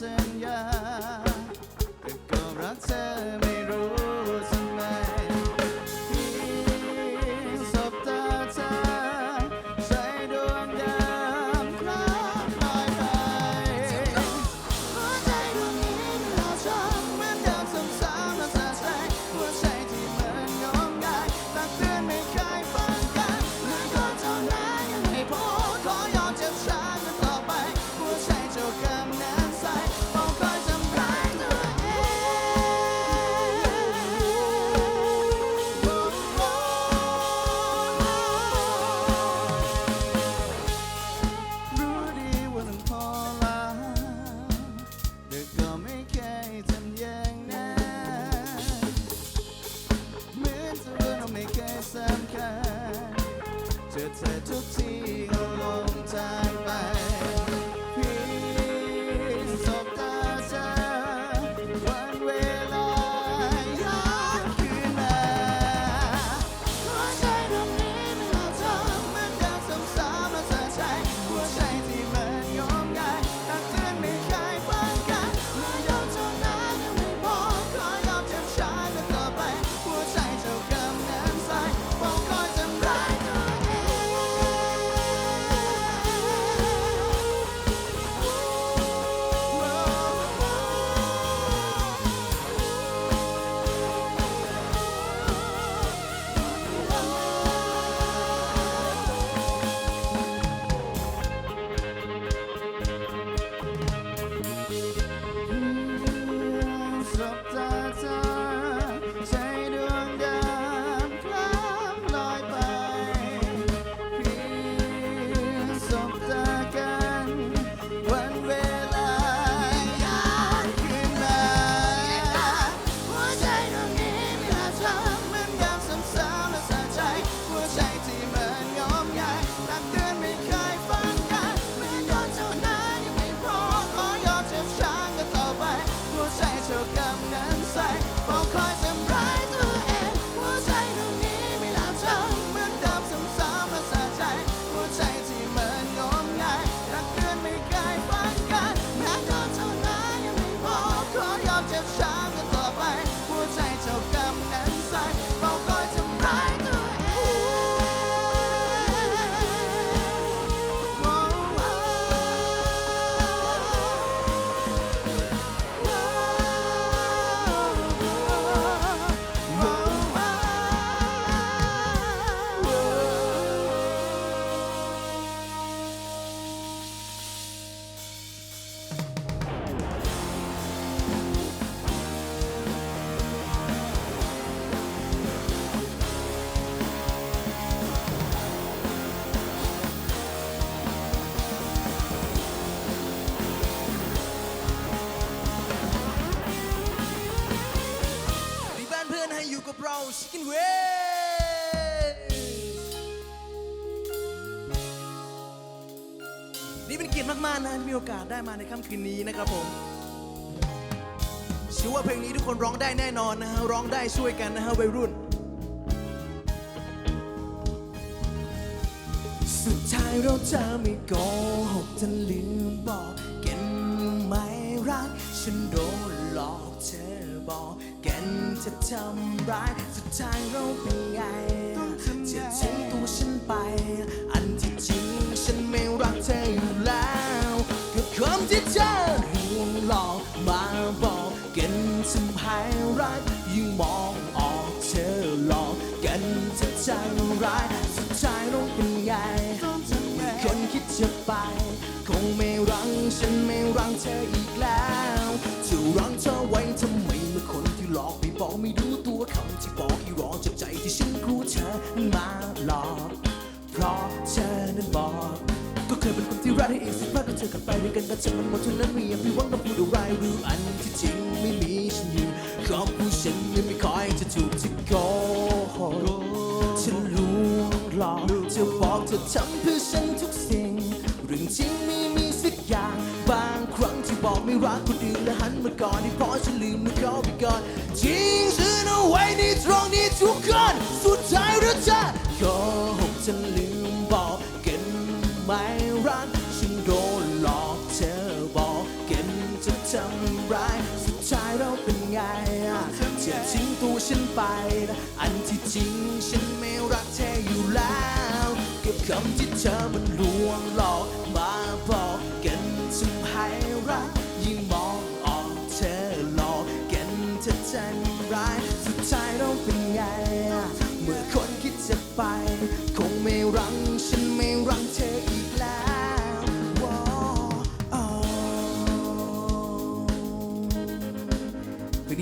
สัญญาแต่ก็รักเธอไม่ It's entertaining. chicken นี่เป็นเกียรติมากๆนะมีโอกาสได้มาในค่ำคืนนี้นะครับผมเชื่อว่าเพลงนี้ทุกคนร้องได้แน่นอนนะฮะ ร้องได้ช่วยกันนะฮะวัยรุ่น สุดท้ายเราจะไม่โกหกจะลืมบอกกันไม่รัก ฉันโดนหลอกเธอบอก จะทำร้ายสุดท้ายเราเป็นไงจะทิ้งตัวฉันไป อันที่จริง กันกับฉันมันหมดทุนนั้นไม่อยากไปหวังกับผู้ใดรายรู้อันที่จริงไม่มีฉันอยู่ครอบผู้ฉันไม่คอยจะถูกจะโกหกฉันรู้หลอกจะบอกเธอทำเพื่อฉันทุกสิ่งเรื่องจริงไม่มีสักอย่างบางครั้งที่บอกไม่รักคนอื่นและหันมาก่อนที่พอ ฉันไป อันที่จริงฉันไม่รักเธออยู่แล้ว กับคำที่เธอมันลวงหลอก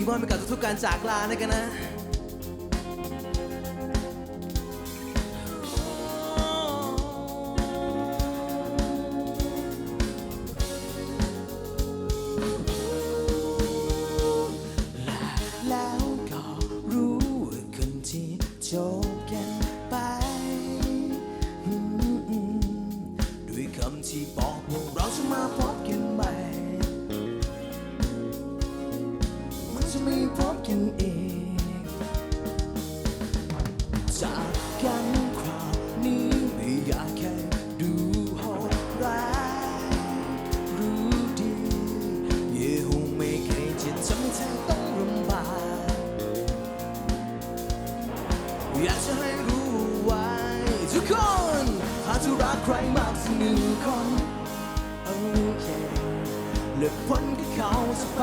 เพลงนี้มอบให้กับทุกๆการจากลานะกันนะ อยากจะให้รู้ไว้ทุกคนถ้าจะรักใครมากสักหนึ่งคนโอเคเลือกพ้นก็เขาจะไป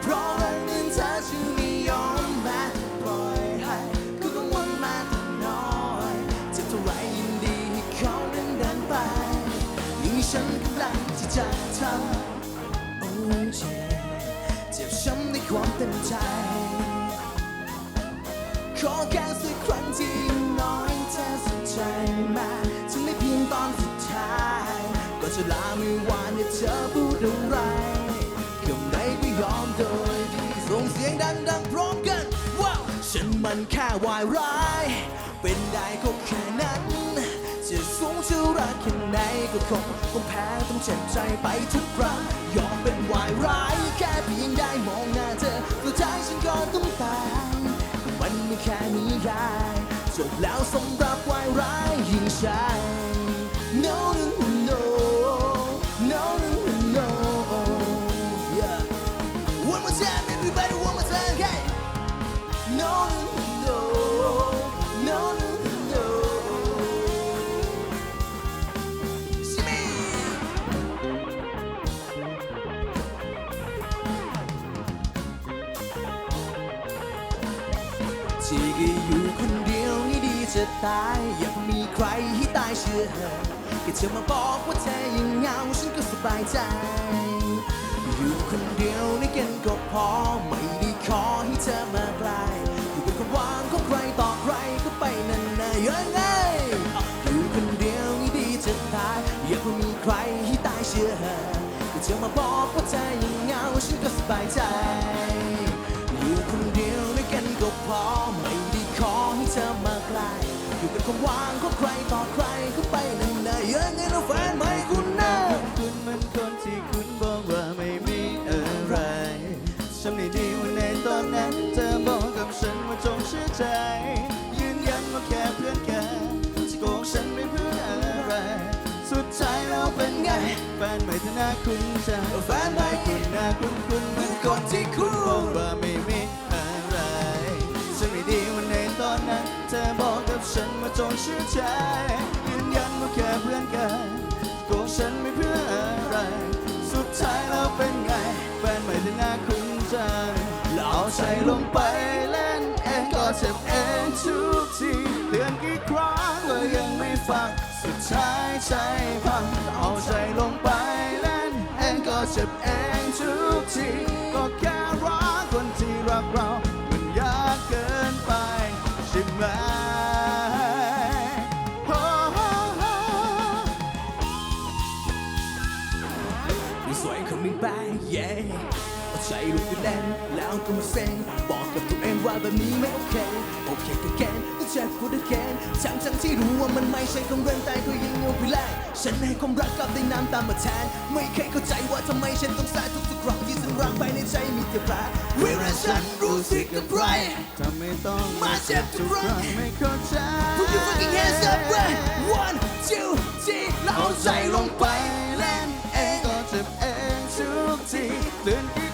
เพราะวันนึ่งเธอจะไม่ยอมแม้ปล่อยให้เขากังวลมาแต่น้อยเจ็บเท่าไรยินดีให้เขานั้นเดินไปยิ่งฉันกำลังที่จะทำโอ้เจ็บเจ็บช้ำในความเต็มใจ มันแค่วายร้าย เป็นได้ก็แค่นั้น จะสูงจะรักแค่ไหนก็คงคงแพ้ต้องเจ็บใจไปทุกครั้งยอมเป็นวายร้าย แค่เพียงได้มองหน้าเธอสุดท้ายฉันก็ต้องตาย มันไม่แค่นิยายจบแล้วสำหรับวายร้ายยิ่งใช่ ที่ก็อยู่คนเดียวนี่ดีจะตายอยากมีใครให้ตายเชื่อเธอแค่เธอมาบอกว่าเธอยังเหงาฉันก็สบายใจ อยู่คนเดียวนี่กันก็พอไม่ได้ขอให้เธอมาไกลอยู่เป็นความหวังของใครต่อใครก็ไปนั่นนะยังไงอยู่คนเดียวนี่ดีจะตายอยากมีใครให้ตายเชื่อเธอแค่เธอมาบอกว่าเธอยังเหงาฉันก็สบายใจ ความวังของใครต่อใครก็ไปนั่นนะยังไงเราแฟนไม่คุณนะคุณมันคนที่คุณบอกว่าไม่มีอะไรฉันไม่ดีว่าในตอนนั้น เธอบอกกับฉันว่าจงเชื่อใจ ยืนยันว่าแค่เพื่อนกันจะโกงฉันไม่เพื่ออะไร สุดท้ายเราเป็นไง แฟนใหม่ที่น่าคุ้นใจแฟนใหม่คุณน่าคุ้นคุ้นเหมือนคนที่คุณบอกว่าไม่ จงเชื่อใจยืนยันว่าแค่เพื่อนกันโกงฉันไม่เพื่ออะไร สุดท้ายเราเป็นไง แฟนใหม่ที่น่าคุ้นใจเราเอาใจลงไปเล่นเองก็เจ็บเองทุกทีเตือนกี่ครั้งก็ยังไม่ฟังสุดท้ายใจพังเอาใจลงไปเล่นเองก็เจ็บเองทุกทีก็แค่รักคนที่รักเรา มันยากเกินไปใช่ไหม ใจรู้กแดนแล้วก็มาเซ็งบอกกับตัวเองว่าแบบนี้ไม่โอเค โอเคก็แกนก็เจ็บกูได้แกนทั้งทั้งที่รู้ว่ามันไม่ใช่ของเรื่องแต่ก็ยังเอาไปแลกฉันให้ความรักกับได้น้ำตามมาแทน ไม่เคยเข้าใจว่าทำไมฉันต้องสายทุกสุกรั้งที่ฉันรักไปในใจมีแต่แผลเวลาฉันรู้สึกกับใครทำไมต้องมาเจ็บทุกครั้งไม่เข้าใจ Put your fucking hands up right one two three เราใจลงไปเล่นเองก็เจ็บเองทุกทีเดิน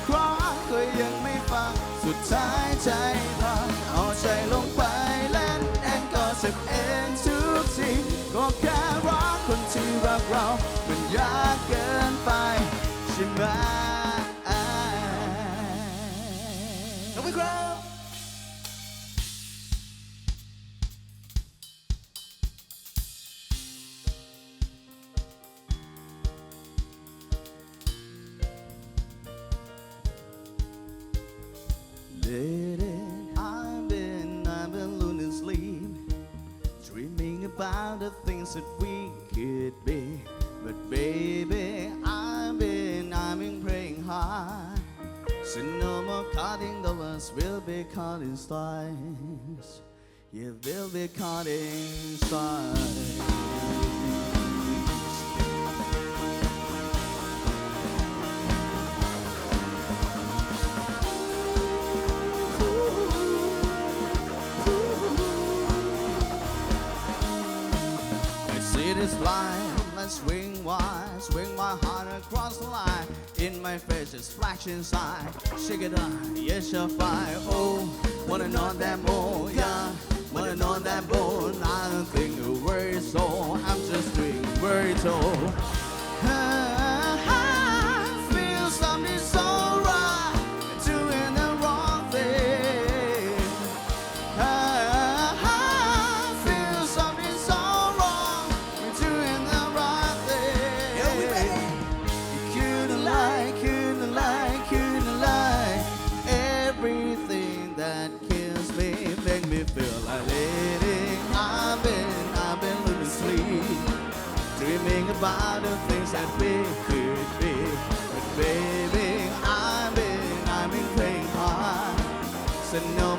กเรามันยากเกินไปใช่ไหมขอบคุณครับ that we cotton slice. Yeah, velvet cotton slice. see this line, let's swing wide, swing my heart across the line my face is flashing sign. Shake it up, yes, you're fine. Oh, wanna know that more, yeah. Wanna know that more, I don't think so. I'm just doing very told. things that we could be. But baby, I've been, I've been playing hard. So no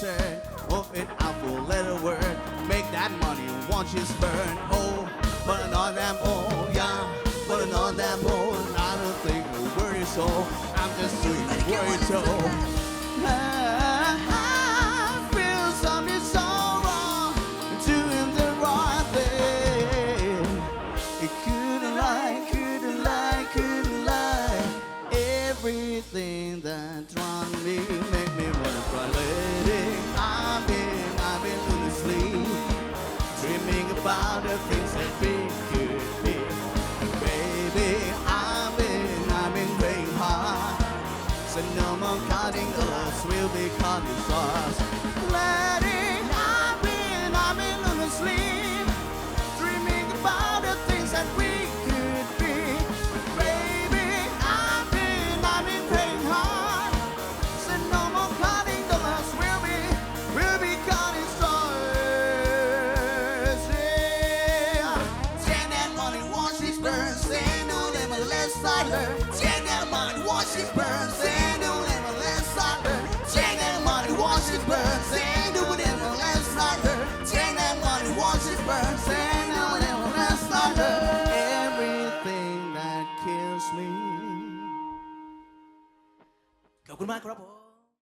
return. Of oh, an awful little word. Make that money, watch you burn. Oh, burn on them all, yeah. Burn on them all. I don't think we worry so. I'm just doing worry you told. about the things that be. my.